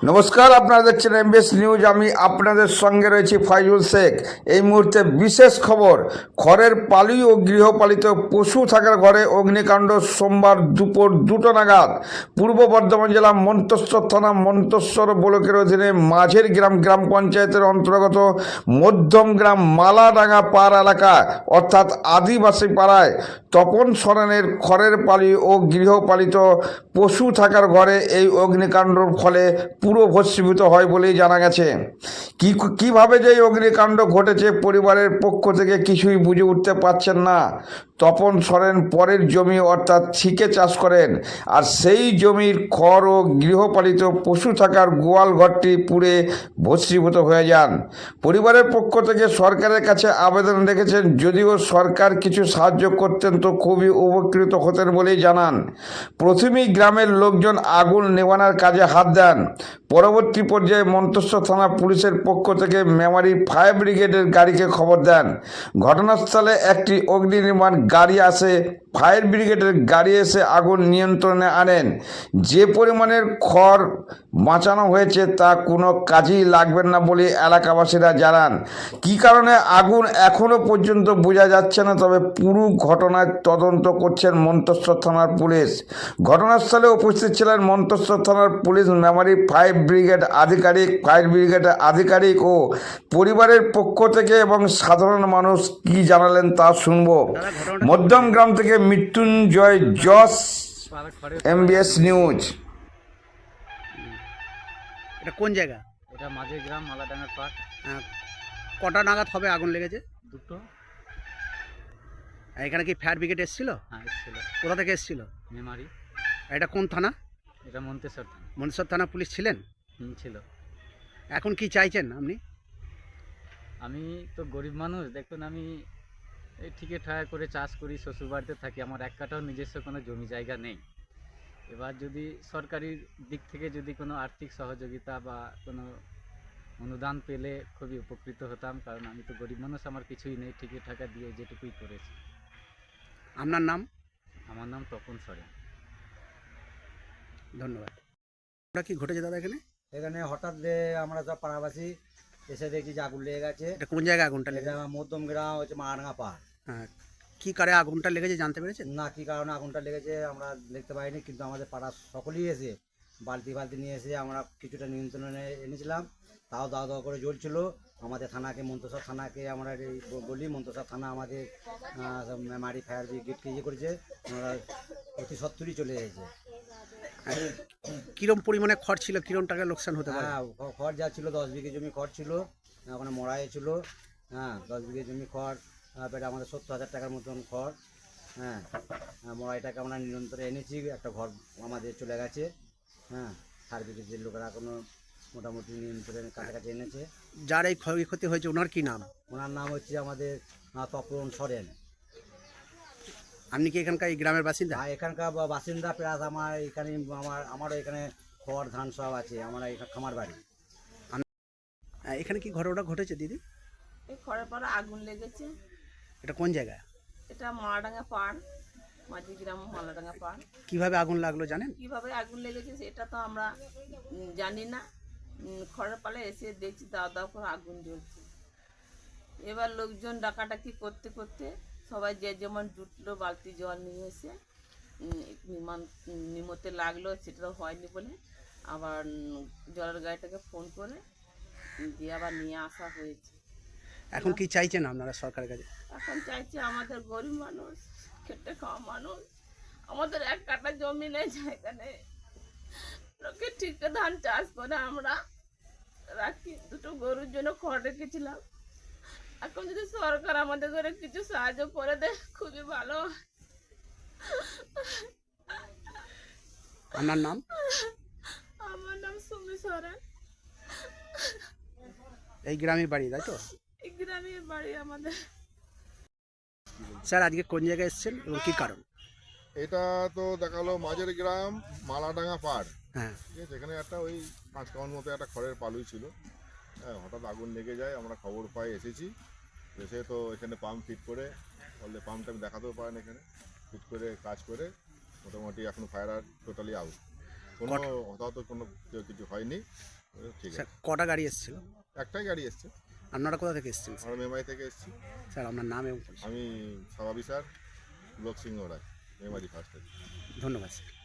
নমস্কার, আপনারা দেখছেন এমবিএস নিউজ আমি আপনাদের সঙ্গে রয়েছি ফাইজুল শেখ। এই মুহূর্তে বিশেষ খবর, খড়ের পালি ও গৃহপালিত পশু থাকার ঘরে অগ্নিকাণ্ড সোমবার দুপুর দুটো নাগাদ। পূর্ব বর্ধমান জেলা মন্তেশ্বর থানা মন্তেশ্বর ব্লকের অধীনে মাঝের গ্রাম গ্রাম পঞ্চায়েতের অন্তর্গত মধ্যম গ্রাম মালাডাঙ্গা পাড় এলাকা, অর্থাৎ আদিবাসী পাড়ায় তপন সরেনের খড়ের পালি ও গৃহপালিত পশু থাকার ঘরে এই অগ্নিকাণ্ডর ফলে পুরো ভস্মীভূত হয় বলেই জানা গেছে। কি কীভাবে যে অগ্নিকাণ্ড ঘটেছে, পরিবারের পক্ষ থেকে কিছুই বুঝে উঠতে পারছেন না। তপন সরেন পরের জমি অর্থাৎ ঠিকে চাষ করেন, আর সেই জমির খড় ও গৃহপালিত পশু থাকার গোয়াল ঘরটি পুড়ে ভস্মীভূত হয়ে যান। পরিবারের পক্ষ থেকে সরকারের কাছে আবেদন রেখেছেন, যদিও সরকার কিছু সাহায্য করতেন তো খুবই উপকৃত হতেন বলেই জানান। প্রথমেই গ্রামের লোকজন আগুন নেভানোর কাজে হাত দেন। পরবর্তী পর্যায়ে মন্তেশ্বর থানা পুলিশের পক্ষ থেকে মেমারি ফায়ার ব্রিগেডের গাড়িকে খবর দেন। ঘটনাস্থলে একটি অগ্নি নির্মাণ গাড়ি আসে, ফায়ার ব্রিগেডের গাড়ি এসে আগুন নিয়ন্ত্রণে আনেন। যে পরিমাণের খড় বাঁচানো হয়েছে তা কোনো কাজেই লাগবে না বলে এলাকাবাসীরা জানান। কী কারণে আগুন এখনও পর্যন্ত বোঝা যাচ্ছে না, তবে পুরো ঘটনার তদন্ত করছেন মন্তেশ্বর থানার পুলিশ। ঘটনাস্থলে উপস্থিত ছিলেন মন্তেশ্বর থানার পুলিশ, মেমারি ফায়ার ব্রিগেড আধিকারিক, ফায়ার ব্রিগেডের আধিকারিক ও পরিবারের পক্ষ থেকে এবং সাধারণ মানুষ কি জানালেন তা শুনব। মধ্যম গ্রাম থেকে মৃত্যুঞ্জয় যশ এমবিএস নিউজ এটা কোন জায়গা? এটা মাঝে গ্রাম মালাডাঙ্গার পার্ক। কটা নাগাদ হবে আগুন লেগেছে? দুটো। এখানে কি ফায়ার ব্রিগেড এসেছিল? হ্যাঁ এসেছিল। কোথা থেকে এসেছিল? মেমারি। এটা কোন থানা? এটা মন্তেশ্বর থানা। মনসর থানা পুলিশ ছিলেন? ছিল। এখন কি চাইছেন আপনি? আমি তো গরিব মানুষ দেখুন আমি এই ঠিকে ঠায়া করে চাষ করি শ্বশুর বাড়িতে থাকি আমার এক কাটাও নিজস্ব কোনো জমি জায়গা নেই। এবার যদি সরকারি দিক থেকে যদি কোনো আর্থিক সহযোগিতা বা কোনো অনুদান পেলে খুবই উপকৃত হতাম কারণ আমি তো গরিব মানুষ আমার কিছুই নেই ঠিকে ঠাকা দিয়ে যেটুকুই করেছি। আপনার নাম? আমার নাম তপন সরেন। ধন্যবাদ। ওটা কি ঘটেছে দাদা এখানে? এখানে হঠাৎ আমরা সব পাড়াবাসী এসে দেখি যে আগুন লেগে গেছে। এটা কোন জায়গায় আগুনটা লেগেছে? মধ্যম গ্রাম হচ্ছে মারাঙ্গা পাহাড় হ্যাঁ কি কারে আগুনটা লেগেছে জানতে পেরেছেন? না কি কারণে আগুনটা লেগেছে আমরা দেখতে পাইনি কিন্তু আমাদের পাড়ার সকলেই এসে বালতি বালতি নিয়ে এসে আমরা কিছুটা নিয়ন্ত্রণে এনেছিলাম। তাও দাওয়া দাওয়া করে জ্বলছিল। আমাদের থানাকে মন্তসর থানাকে আমরা এই বলি মন্তসর থানা আমাদের মেমারি ফায়ার ব্রিগেডকে ইয়ে করেছে। ওনারা অতি সত্তরই চলে এসেছে কিরম পরিমাণে খড় ছিল? কিরম টাকা লোকসান হতে পারে? হ্যাঁ খড় যা ছিল দশ বিঘে জমি খড় ছিল। ওখানে মড়াই ছিল। হ্যাঁ দশ বিঘে জমি খড়। আহ, প্রায় আমাদের সত্তর হাজার টাকার মতন খড়। হ্যাঁ আহ, মড়াইটাকে আমরা নিরন্তরে এনেছি। একটা ঘর আমাদের চলে গেছে। হ্যাঁ সার্ভিসের লোকেরা কোনো মোটামুটি নিয়ন্ত্রণে কাছাকাছি এনেছে। যার এই ক্ষয়ক্ষতি হয়েছে ওনার কি নাম? ওনার নাম হচ্ছে আমাদের তপন সরেন। আপনি কি এখানকার এই গ্রামের বাসিন্দা? আর এখানকার বা- বাসিন্দা প্লাস আমার এখানে আমার আমারও এখানে খড় ধান সব আছে আমার এখানে খামার বাড়ি। এখানে কি ঘটনা ঘটেছে দিদি? এই খড়ের পাড়া আগুন লেগেছে। এটা কোন জায়গা এটা মারাডাঙ্গা পাড় মাঝি গ্রাম মালাডাঙ্গা পাড়। কীভাবে আগুন লাগল জানেন? কীভাবে আগুন লেগেছে সেটা তো আমরা জানি না। খড়ের পালে এসে দেখছি দাও দাও করে আগুন জ্বলছে। এবার লোকজন ডাকাডাকি করতে করতে সবাই যে যেমন জুটলো বালতি জল নিয়ে এসে নিমান নিমতে লাগল সেটা হয়নি বলে আবার জলের গাড়িটাকে ফোন করে দিয়ে আবার নিয়ে আসা হয়েছে। এখন কি চাইছেন আপনারা সরকারের কাছে? এখন চাইছি আমাদের গরিব মানুষ খেটে খাওয়া মানুষ আমাদের এক কাটা জমি নেই জায়গা নেই লোকে ঠিক ধান চাষ করে আমরা রাখি। দুটো গরুর জন্য খড় রেখেছিলাম। এখন যদি সরকার আমাদের করে কিছু সাহায্য করে দেয় খুবই ভালো। আপনার নাম? আমার নাম সুমি সরেন। এই গ্রামের বাড়ি তাই তো? এই গ্রামের বাড়ি আমাদের। স্যার আজকে কোন জায়গায় এসেছেন এবং কি কারণ? এটা তো দেখাল মাঝের গ্রাম মালাডাঙ্গা পাড়। হ্যাঁ। ঠিক আছে এখানে একটা ওই পাঁচ কাউন মতো একটা খড়ের পালুই ছিল। হ্যাঁ হঠাৎ আগুন লেগে যায় আমরা খবর পাই এসেছি। এসে তো এখানে পাম্প ফিট করে বললে পাম্পটা আমি দেখাতেও পারেন এখানে ফিট করে কাজ করে মোটামুটি এখন ফায়ার আর টোটালি আউট কোনো হতাহত কোনো কেউ কিছু হয়নি ঠিক স্যার আছে। কটা গাড়ি এসেছিল? একটাই গাড়ি এসছে। আপনারা কোথা থেকে এসেছেন? স্যার? আমরা মেমারি থেকে এসেছি। স্যার আপনার নাম এবং। আমি সভাবিসার লোক সিংহ রায় মেমারি ফার্স্ট ধন্যবাদ স্যার।